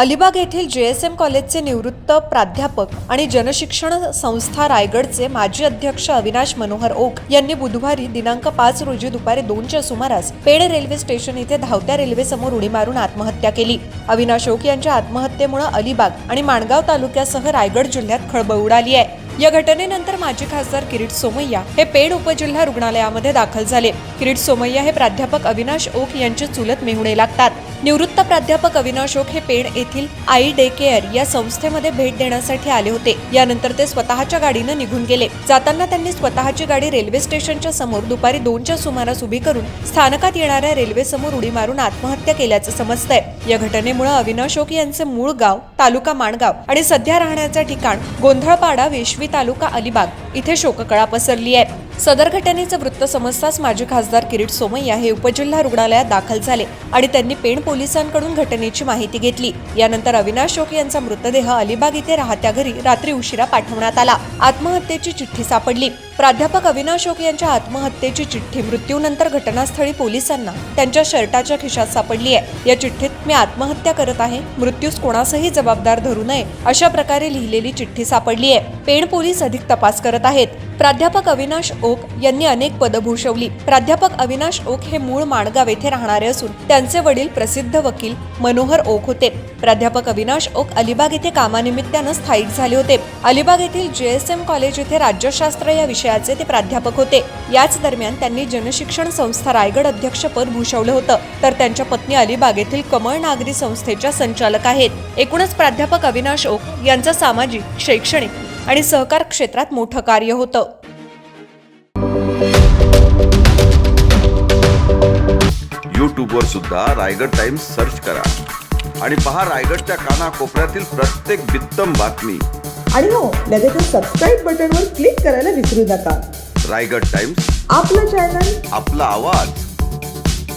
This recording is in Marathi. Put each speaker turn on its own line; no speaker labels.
अलिबाग येथील जे एस एम कॉलेजचे निवृत्त प्राध्यापक आणि जनशिक्षण संस्था रायगडचे माजी अध्यक्ष अविनाश मनोहर ओक यांनी बुधवारी दिनांक पाच रोजी दुपारी दोनच्या सुमारास पेड रेल्वे स्टेशन इथे धावत्या रेल्वेसमोर उडी मारून आत्महत्या केली. अविनाश ओक यांच्या आत्महत्येमुळे अलिबाग आणि माणगाव तालुक्यासह रायगड जिल्ह्यात खळबळ उडाली आहे. या घटनेनंतर माजी खासदार किरीट सोमय्या हे पेड उपजिल्हा रुग्णालयामध्ये दाखल झाले. किरीट सोमय्या हे प्राध्यापक अविनाश ओक यांचे चुलत मेहुणे लागतात. निवृत्त प्राध्यापक अविनाश ओक हे पेड येथील आई डे केअर या संस्थेमध्ये भेट देण्यासाठी आले होते. यानंतर ते स्वतःच्या गाडीनं निघून गेले. जाताना त्यांनी स्वतःची गाडी रेल्वे स्टेशनच्या समोर दुपारी दोनच्या सुमारास उभी करून स्थानकात येणाऱ्या रेल्वे समोर उडी मारून आत्महत्या केल्याचं समजतंय. या घटनेमुळे अविनाश ओक यांचे मूळ गाव तालुका माणगाव आणि सध्या राहण्याचं ठिकाण गोंधळपाडा वेशवी तालुका अलिबाग इथे शोककळा पसरली आहे. सदर घटनेचं वृत्त समजताच माजी खासदार किरीट सोमय्या हे उपजिल्हा रुग्णालयात दाखल झाले आणि त्यांनी पेण पोलिसांकडून घटनेची माहिती घेतली. यानंतर अविनाश शोक यांचा मृतदेह अलिबाग इथे राहत्या घरी रात्री उशिरा पाठवण्यात आला. आत्महत्येची चिठ्ठी सापडली. प्राध्यापक अविनाश शोक यांच्या आत्महत्येची चिठ्ठी मृत्यूनंतर घटनास्थळी पोलिसांना त्यांच्या शर्टाच्या खिशात सापडली आहे. या चिठ्ठीत मी आत्महत्या करत आहे मृत्यूस कोणासही जबाबदार धरू नये अशा प्रकारे लिहिलेली चिठ्ठी सापडली आहे पेण पोलीस अधिक तपास करत आहेत. प्राध्यापक अविनाश ओक यांनी अनेक पदं भूषवली. प्राध्यापक अविनाश ओक हे मूळ माणगाव येथे राहणारे असून त्यांचे वडील प्रसिद्ध वकील मनोहर ओक होते. प्राध्यापक अविनाश ओक अलिबाग येथे कामानिमित्तानं स्थायिक झाले होते. अलिबाग येथील जेएसएम कॉलेज येथे राज्यशास्त्र या विषयाचे ते प्राध्यापक होते. याच दरम्यान त्यांनी जनशिक्षण संस्था रायगड अध्यक्षपद भूषवलं होतं. तर त्यांच्या पत्नी अलिबाग येथील कमळ नागरी संस्थेच्या संचालक आहेत. एकूणच प्राध्यापक अविनाश ओक यांचं सामाजिक शैक्षणिक आणि सहकार क्षेत्रात मोठं कार्य होतं.
यूट्यूबवर सुद्धा रायगड टाइम्स सर्च करा. आणि पहा रायगडच्या कानाकोपऱ्यातील प्रत्येक बित्तम बातमी.
आणि हो लगेचच सबस्क्राईब बटनवर क्लिक करायला विसरू नका.
रायगड टाइम्स
आपलं चॅनल
आपला आवाज.